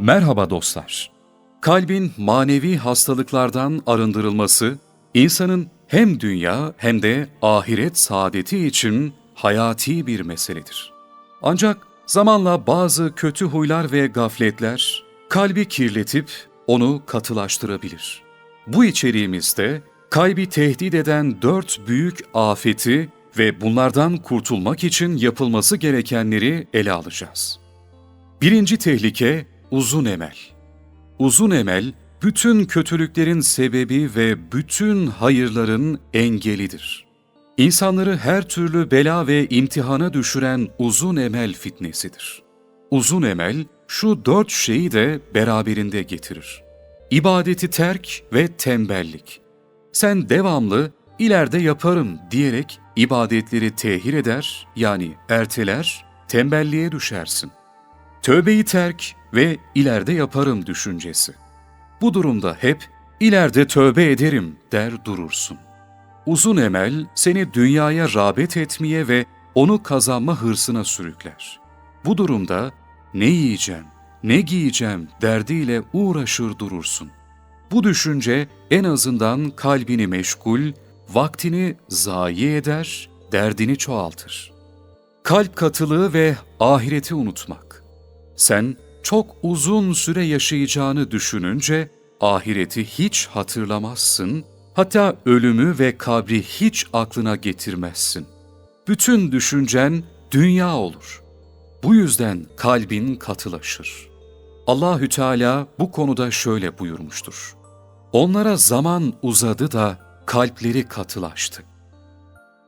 Merhaba dostlar. Kalbin manevi hastalıklardan arındırılması, insanın hem dünya hem de ahiret saadeti için hayati bir meseledir. Ancak zamanla bazı kötü huylar ve gafletler kalbi kirletip onu katılaştırabilir. Bu içeriğimizde kalbi tehdit eden dört büyük afeti ve bunlardan kurtulmak için yapılması gerekenleri ele alacağız. Birinci tehlike uzun emel. Uzun emel, bütün kötülüklerin sebebi ve bütün hayırların engelidir. İnsanları her türlü bela ve imtihana düşüren uzun emel fitnesidir. Uzun emel, şu dört şeyi de beraberinde getirir. İbadeti terk ve tembellik. Sen devamlı ileride yaparım diyerek ibadetleri tehir eder yani erteler, tembelliğe düşersin. Tövbeyi terk ve ileride yaparım düşüncesi. Bu durumda hep ileride tövbe ederim der durursun. Uzun emel seni dünyaya rağbet etmeye ve onu kazanma hırsına sürükler. Bu durumda ne yiyeceğim, ne giyeceğim derdiyle uğraşır durursun. Bu düşünce en azından kalbini meşgul, vaktini zayi eder, derdini çoğaltır. Kalp katılığı ve ahireti unutmak. Sen çok uzun süre yaşayacağını düşününce ahireti hiç hatırlamazsın, hatta ölümü ve kabri hiç aklına getirmezsin. Bütün düşüncen dünya olur. Bu yüzden kalbin katılaşır. Allahü Teala bu konuda şöyle buyurmuştur. Onlara zaman uzadı da kalpleri katılaştı.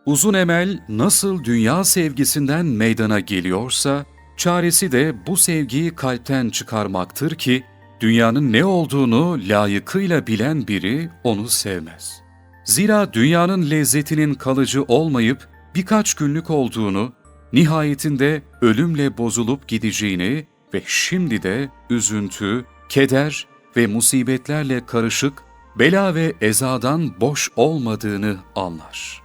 Uzun emel nasıl dünya sevgisinden meydana geliyorsa, çaresi de bu sevgiyi kalpten çıkarmaktır ki, dünyanın ne olduğunu layıkıyla bilen biri onu sevmez. Zira dünyanın lezzetinin kalıcı olmayıp birkaç günlük olduğunu, nihayetinde ölümle bozulup gideceğini ve şimdi de üzüntü, keder ve musibetlerle karışık bela ve ezadan boş olmadığını anlar.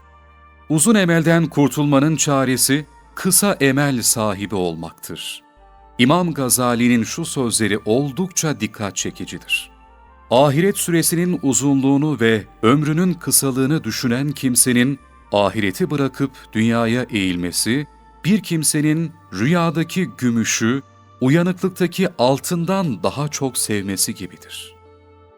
Uzun emelden kurtulmanın çaresi kısa emel sahibi olmaktır. İmam Gazali'nin şu sözleri oldukça dikkat çekicidir. Ahiret süresinin uzunluğunu ve ömrünün kısalığını düşünen kimsenin ahireti bırakıp dünyaya eğilmesi, bir kimsenin rüyadaki gümüşü, uyanıklıktaki altından daha çok sevmesi gibidir.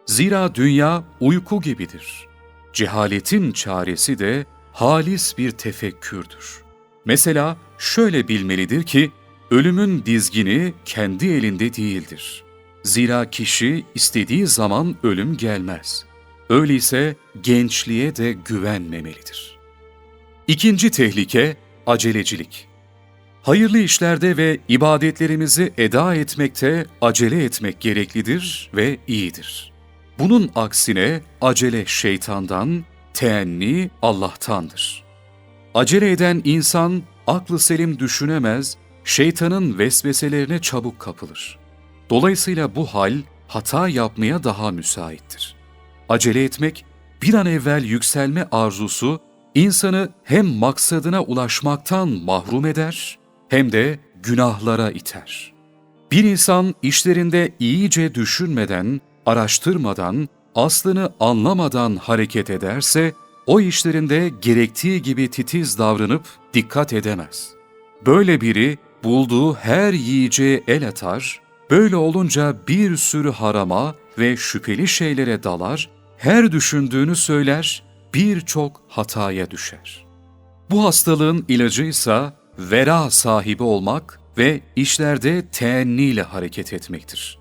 Zira dünya uyku gibidir. Cehaletin çaresi de halis bir tefekkürdür. Mesela şöyle bilmelidir ki, ölümün dizgini kendi elinde değildir. Zira kişi istediği zaman ölüm gelmez. Öyleyse gençliğe de güvenmemelidir. İkinci tehlike acelecilik. Hayırlı işlerde ve ibadetlerimizi eda etmekte acele etmek gereklidir ve iyidir. Bunun aksine acele şeytandan, teenni Allah'tandır. Acele eden insan aklı selim düşünemez, şeytanın vesveselerine çabuk kapılır. Dolayısıyla bu hal hata yapmaya daha müsaittir. Acele etmek, bir an evvel yükselme arzusu insanı hem maksadına ulaşmaktan mahrum eder hem de günahlara iter. Bir insan işlerinde iyice düşünmeden, araştırmadan, aslını anlamadan hareket ederse, o işlerinde gerektiği gibi titiz davranıp dikkat edemez. Böyle biri bulduğu her yiyeceğe el atar, böyle olunca bir sürü harama ve şüpheli şeylere dalar, her düşündüğünü söyler, birçok hataya düşer. Bu hastalığın ilacı ise vera sahibi olmak ve işlerde teenniyle hareket etmektir.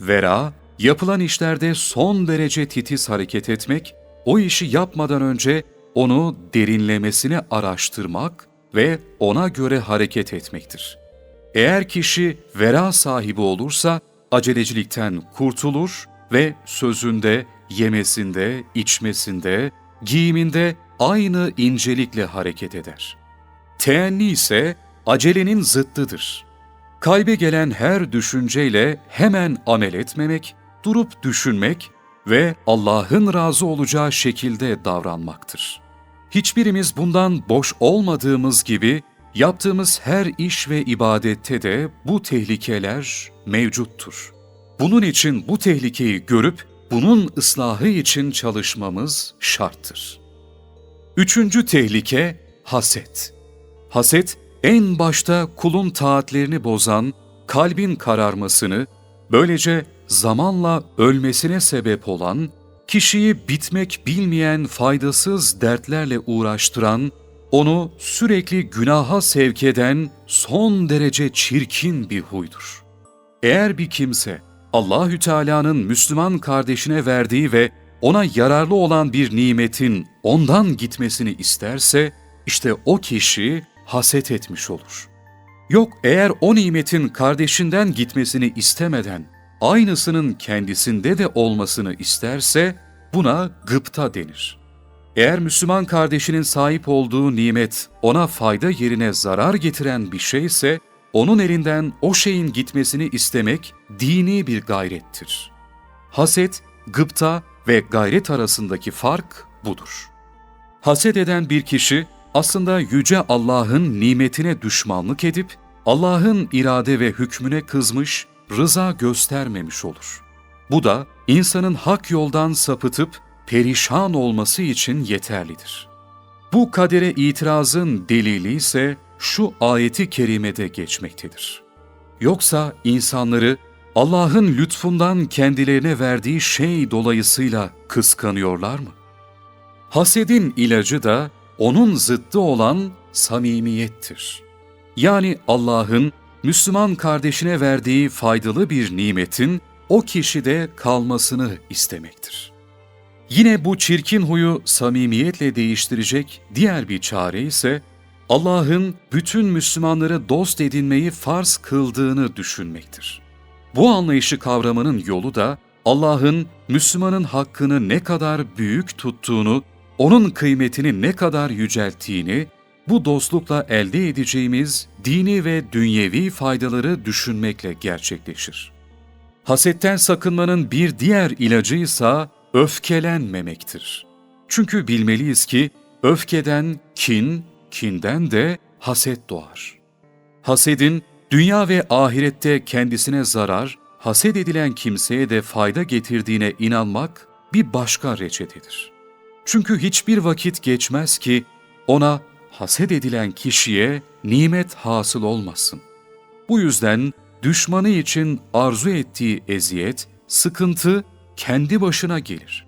Vera, yapılan işlerde son derece titiz hareket etmek, o işi yapmadan önce onu derinlemesine araştırmak ve ona göre hareket etmektir. Eğer kişi vera sahibi olursa acelecilikten kurtulur ve sözünde, yemesinde, içmesinde, giyiminde aynı incelikle hareket eder. Teenni ise acelenin zıttıdır. Kalbe gelen her düşünceyle hemen amel etmemek, durup düşünmek ve Allah'ın razı olacağı şekilde davranmaktır. Hiçbirimiz bundan boş olmadığımız gibi yaptığımız her iş ve ibadette de bu tehlikeler mevcuttur. Bunun için bu tehlikeyi görüp bunun ıslahı için çalışmamız şarttır. Üçüncü tehlike haset. Haset en başta kulun taatlerini bozan, kalbin kararmasını, böylece zamanla ölmesine sebep olan, kişiyi bitmek bilmeyen faydasız dertlerle uğraştıran, onu sürekli günaha sevk eden son derece çirkin bir huydur. Eğer bir kimse Allahü Teala'nın Müslüman kardeşine verdiği ve ona yararlı olan bir nimetin ondan gitmesini isterse, işte o kişi haset etmiş olur. Yok eğer o nimetin kardeşinden gitmesini istemeden aynısının kendisinde de olmasını isterse buna gıpta denir. Eğer Müslüman kardeşinin sahip olduğu nimet ona fayda yerine zarar getiren bir şeyse onun elinden o şeyin gitmesini istemek dini bir gayrettir. Haset, gıpta ve gayret arasındaki fark budur. Haset eden bir kişi aslında yüce Allah'ın nimetine düşmanlık edip Allah'ın irade ve hükmüne kızmış, rıza göstermemiş olur. Bu da insanın hak yoldan sapıtıp perişan olması için yeterlidir. Bu kadere itirazın delili ise şu ayeti kerimede geçmektedir. Yoksa insanları Allah'ın lütfundan kendilerine verdiği şey dolayısıyla kıskanıyorlar mı? Hasedin ilacı da onun zıttı olan samimiyettir. Yani Allah'ın Müslüman kardeşine verdiği faydalı bir nimetin o kişide kalmasını istemektir. Yine bu çirkin huyu samimiyetle değiştirecek diğer bir çare ise Allah'ın bütün Müslümanları dost edinmeyi farz kıldığını düşünmektir. Bu anlayışı kavramanın yolu da Allah'ın Müslümanın hakkını ne kadar büyük tuttuğunu, onun kıymetini ne kadar yücelttiğini, bu dostlukla elde edeceğimiz dini ve dünyevi faydaları düşünmekle gerçekleşir. Hasetten sakınmanın bir diğer ilacı ise öfkelenmemektir. Çünkü bilmeliyiz ki öfkeden kin, kinden de haset doğar. Hasedin dünya ve ahirette kendisine zarar, haset edilen kimseye de fayda getirdiğine inanmak bir başka reçetedir. Çünkü hiçbir vakit geçmez ki ona haset edilen kişiye nimet hasıl olmasın. Bu yüzden düşmanı için arzu ettiği eziyet, sıkıntı kendi başına gelir.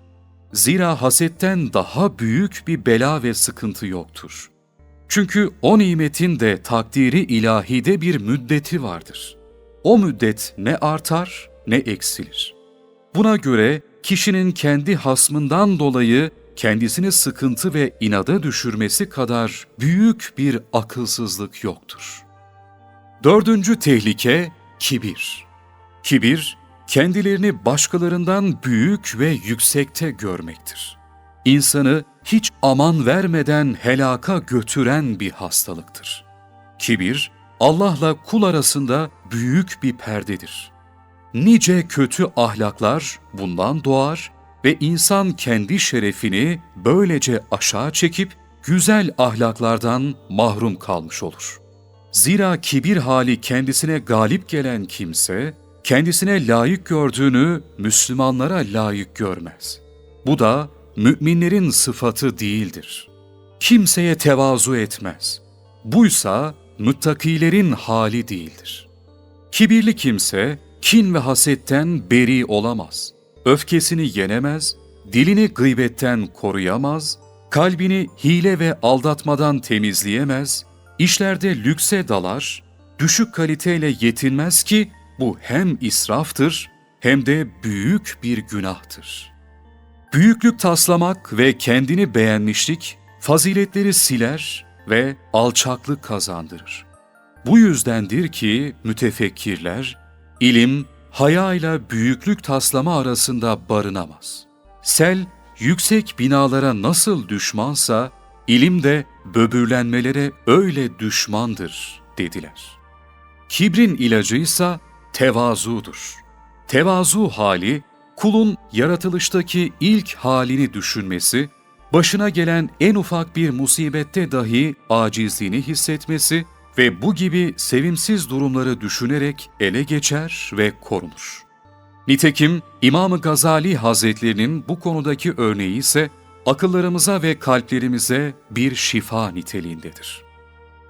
Zira hasetten daha büyük bir bela ve sıkıntı yoktur. Çünkü o nimetin de takdiri ilahide bir müddeti vardır. O müddet ne artar ne eksilir. Buna göre kişinin kendi hasmından dolayı kendisini sıkıntı ve inada düşürmesi kadar büyük bir akılsızlık yoktur. Dördüncü tehlike kibir. Kibir, kendilerini başkalarından büyük ve yüksekte görmektir. İnsanı hiç aman vermeden helaka götüren bir hastalıktır. Kibir, Allah'la kul arasında büyük bir perdedir. Nice kötü ahlaklar bundan doğar ve insan kendi şerefini böylece aşağı çekip güzel ahlaklardan mahrum kalmış olur. Zira kibir hali kendisine galip gelen kimse, kendisine layık gördüğünü Müslümanlara layık görmez. Bu da müminlerin sıfatı değildir. Kimseye tevazu etmez. Buysa müttakilerin hali değildir. Kibirli kimse kin ve hasetten beri olamaz. Öfkesini yenemez, dilini gıybetten koruyamaz, kalbini hile ve aldatmadan temizleyemez, işlerde lükse dalar, düşük kaliteyle yetinmez ki bu hem israftır hem de büyük bir günahtır. Büyüklük taslamak ve kendini beğenmişlik faziletleri siler ve alçaklık kazandırır. Bu yüzdendir ki mütefekkirler, ilim, haya ile büyüklük taslama arasında barınamaz. Sel, yüksek binalara nasıl düşmansa, ilim de böbürlenmelere öyle düşmandır dediler. Kibrin ilacıysa tevazudur. Tevazu hali, kulun yaratılıştaki ilk halini düşünmesi, başına gelen en ufak bir musibette dahi acizliğini hissetmesi ve bu gibi sevimsiz durumları düşünerek ele geçer ve korunur. Nitekim İmam-ı Gazali Hazretlerinin bu konudaki örneği ise akıllarımıza ve kalplerimize bir şifa niteliğindedir.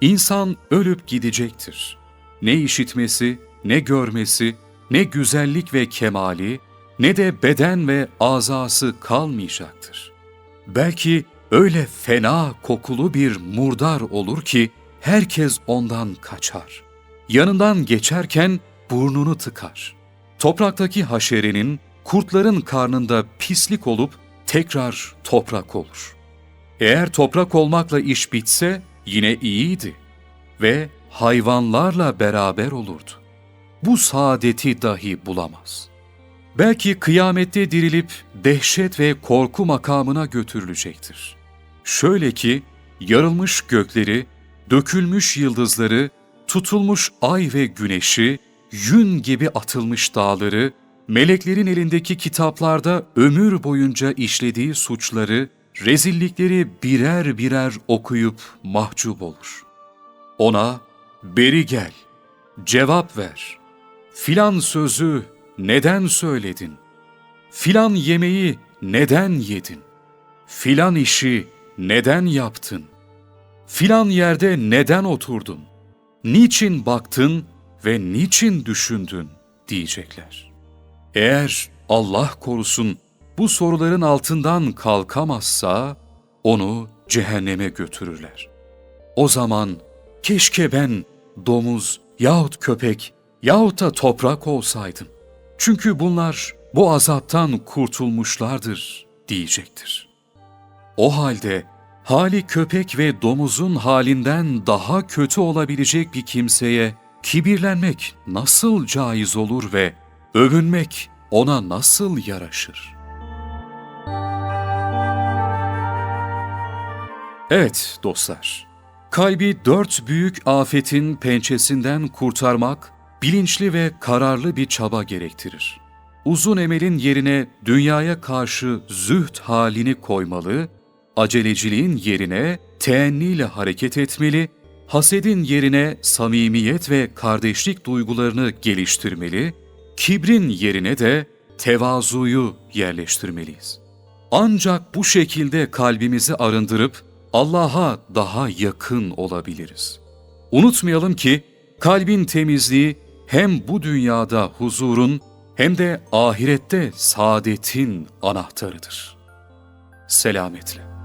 İnsan ölüp gidecektir. Ne işitmesi, ne görmesi, ne güzellik ve kemali, ne de beden ve azası kalmayacaktır. Belki öyle fena kokulu bir murdar olur ki herkes ondan kaçar. Yanından geçerken burnunu tıkar. Topraktaki haşerenin kurtların karnında pislik olup tekrar toprak olur. Eğer toprak olmakla iş bitse yine iyiydi ve hayvanlarla beraber olurdu. Bu saadeti dahi bulamaz. Belki kıyamette dirilip dehşet ve korku makamına götürülecektir. Şöyle ki yarılmış gökleri, dökülmüş yıldızları, tutulmuş ay ve güneşi, yün gibi atılmış dağları, meleklerin elindeki kitaplarda ömür boyunca işlediği suçları, rezillikleri birer birer okuyup mahcup olur. Ona beri gel, cevap ver, filan sözü neden söyledin? Filan yemeği neden yedin? Filan işi neden yaptın? Filan yerde neden oturdun? Niçin baktın ve niçin düşündün diyecekler. Eğer Allah korusun bu soruların altından kalkamazsa onu cehenneme götürürler. O zaman keşke ben domuz yahut köpek yahut da toprak olsaydım. Çünkü bunlar bu azaptan kurtulmuşlardır diyecektir. O halde hali köpek ve domuzun halinden daha kötü olabilecek bir kimseye kibirlenmek nasıl caiz olur ve övünmek ona nasıl yaraşır? Evet dostlar, kalbi dört büyük afetin pençesinden kurtarmak bilinçli ve kararlı bir çaba gerektirir. Uzun emelin yerine dünyaya karşı zühd halini koymalı, aceleciliğin yerine teenniyle hareket etmeli, hasedin yerine samimiyet ve kardeşlik duygularını geliştirmeli, kibrin yerine de tevazuyu yerleştirmeliyiz. Ancak bu şekilde kalbimizi arındırıp Allah'a daha yakın olabiliriz. Unutmayalım ki kalbin temizliği hem bu dünyada huzurun hem de ahirette saadetin anahtarıdır. Selametle.